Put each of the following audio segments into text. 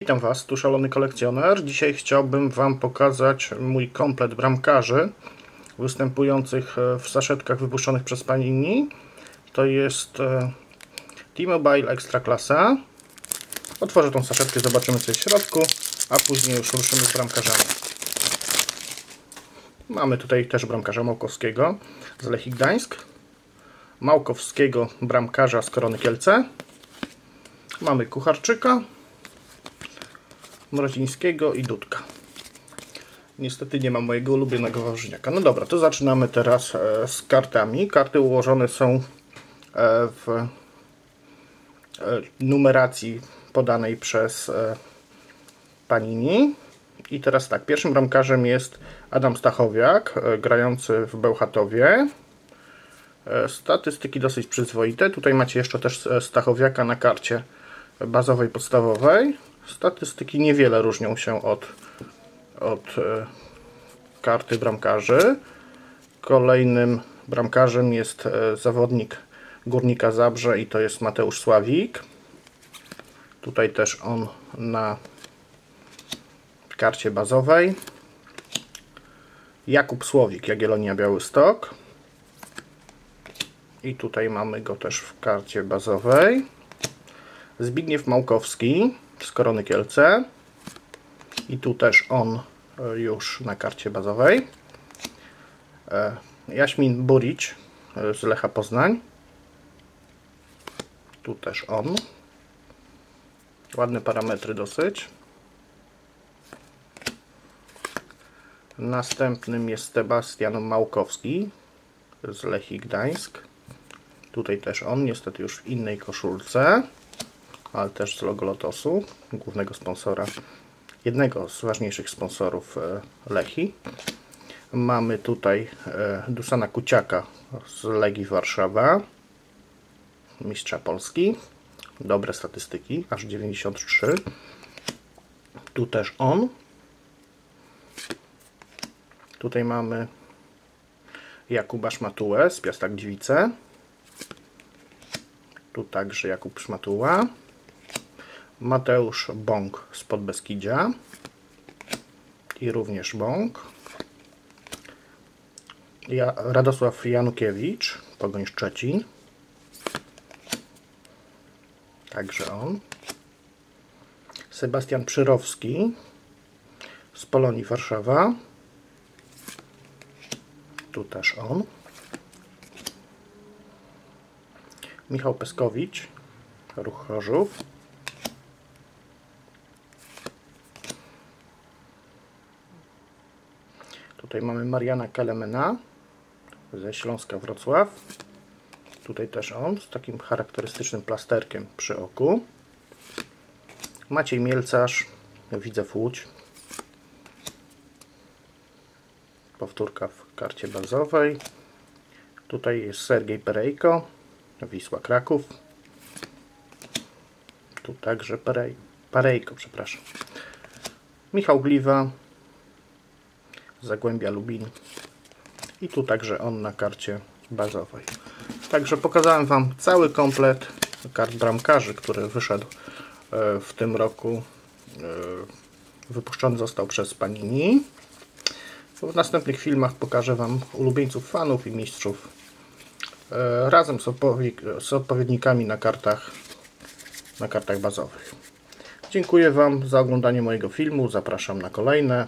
Witam Was, tu Szalony Kolekcjoner. Dzisiaj chciałbym Wam pokazać mój komplet bramkarzy występujących e, w saszetkach wypuszczonych przez Panini. To jest e, T-Mobile Extra Klasa. Otworzę tą saszetkę, zobaczymy co jest w środku, a później już ruszymy z bramkarzami. Mamy tutaj też bramkarza Małkowskiego z Lechii Gdańsk. Małkowskiego bramkarza z Korony Kielce. Mamy Kucharczyka, Mrozińskiego i Dudka. Niestety nie ma mojego ulubionego wawrzyniaka. No dobra, to zaczynamy teraz e, z kartami. Karty ułożone są e, w e, numeracji podanej przez Panini. I teraz tak, pierwszym bramkarzem jest Adam Stachowiak, grający w Bełchatowie. Statystyki dosyć przyzwoite. Tutaj macie jeszcze też Stachowiaka na karcie bazowej, podstawowej. Statystyki niewiele różnią się od, od e, karty bramkarzy. Kolejnym bramkarzem jest e, zawodnik Górnika Zabrze i to jest Mateusz Sławik. Tutaj też on na karcie bazowej. Jakub Słowik, Jagiellonia Białystok. I tutaj mamy go też w karcie bazowej. Zbigniew Małkowski z Korony Kielce. I tu też on e, już na karcie bazowej. E, Jaśmin Burić e, z Lecha Poznań. Tu też on. Ładne parametry dosyć. Następnym jest Sebastian Małkowski z Lechii Gdańsk. Tutaj też on, niestety już w innej koszulce ale też z logo Lotosu, głównego sponsora, jednego z ważniejszych sponsorów e, Lechi. Mamy tutaj e, Dusana Kuciaka z Legii Warszawa, mistrza Polski. Dobre statystyki, aż 93. Tu też on. Tutaj mamy Jakuba Szmatułę z Piastak Gliwice. Tu także Jakub Szmatuła. Mateusz Bąk z Podbeskidzia i również Bąk. Ja, Radosław Janukiewicz, Pogoń Szczecin. Także on. Sebastian Przyrowski z Polonii Warszawa. Tu też on. Michał Peskowicz, Ruch Chorzów. Tutaj mamy Mariana Kelemena ze Śląska Wrocław. Tutaj też on z takim charakterystycznym plasterkiem przy oku. Maciej Mielcarz, widzę Łódź. Powtórka w karcie bazowej. Tutaj jest Sergiej Perejko, Wisła Kraków. Tu także Perej, Parejko, przepraszam. Michał Gliwa, Zagłębia Lubin i tu także on na karcie bazowej. Także pokazałem Wam cały komplet kart bramkarzy, który wyszedł e, w tym roku. E, wypuszczony został przez Panini. W następnych filmach pokażę Wam ulubieńców fanów i mistrzów e, razem z odpowiednikami na kartach, na kartach bazowych. Dziękuję Wam za oglądanie mojego filmu. Zapraszam na kolejne.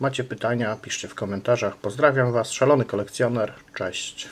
Macie pytania, piszcie w komentarzach. Pozdrawiam Was, szalony kolekcjoner. Cześć.